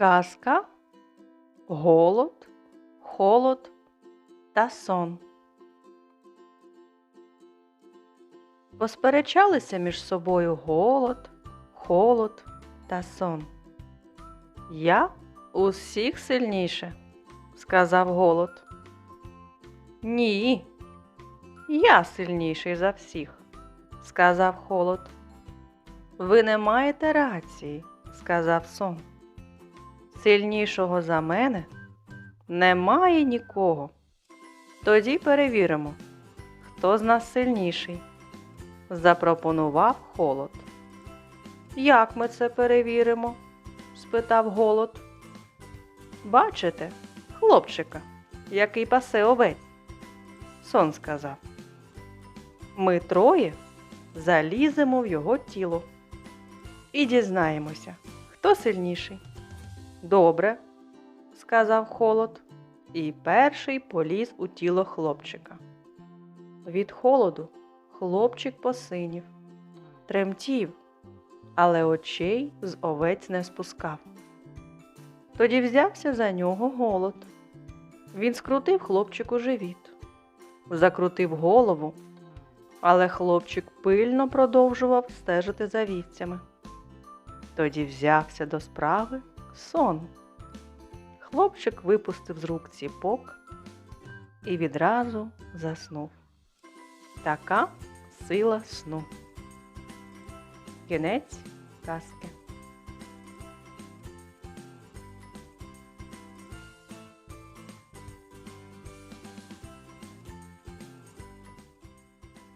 Казка, голод, холод та сон. Посперечалися між собою голод, холод та сон. Я усіх сильніше, сказав голод. Ні, я сильніший за всіх, сказав холод. Ви не маєте рації, сказав сон. Сильнішого за мене немає нікого. Тоді перевіримо, хто з нас сильніший, запропонував холод. Як ми це перевіримо? спитав голод. Бачите, хлопчика, який пасе овець? Сон сказав. Ми троє заліземо в його тіло і дізнаємося, хто сильніший. Добре, сказав холод, і перший поліз у тіло хлопчика. Від холоду хлопчик посинів, тремтів, але очей з овець не спускав. Тоді взявся за нього голод. Він скрутив хлопчику живіт, закрутив голову, але хлопчик пильно продовжував стежити за вівцями. Тоді взявся до справи сон. Хлопчик випустив з рук ціпок і відразу заснув. Така сила сну. Кінець казки.